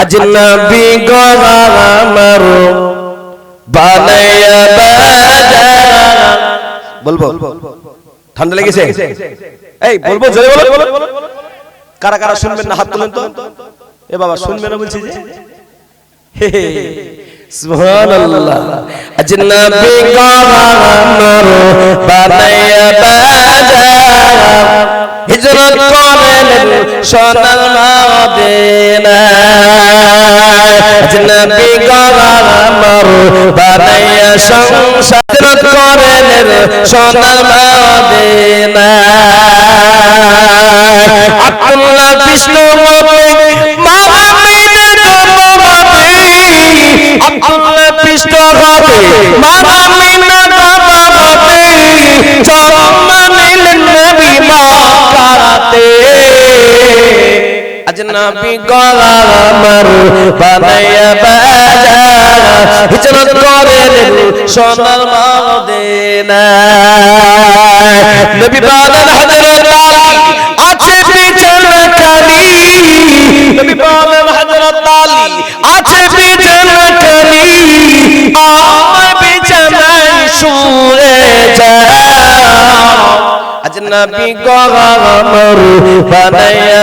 আজনবী গোলামার বানায়া বাজারা। বলব? ঠান্ডা লেগেছে? এই, বলব? জোরে বলো। কারা কারা শুনবেন না, হাত তুলেন তো। এ বাবা, শুনবেন না বলছি যে? বানায়া হিজরত করেন সোনার মদিনা নবী গরামর বানাইয়া সংসার করেন সোনার মদিনা আব্দুল্লাহ বিষ্ণু আব্দুল্লাহ বিষ্ণু মতে মামিনে জন্মমতে নবী গলামর বানাইয়া বাজার। হিজরত করেন সোনার মদিনা নবী বলেন হযরত আলী আছে পিছনে খালি নবী বলেন হযরত আলী আছে পিছনে আমার বিছানায় শুয়ে যাও। আজ নবী বানাইয়া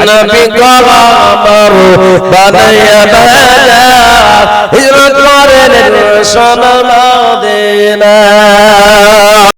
নবী গলামর বানাইয়া বাজার হিজরত করেন সোনার মদিনা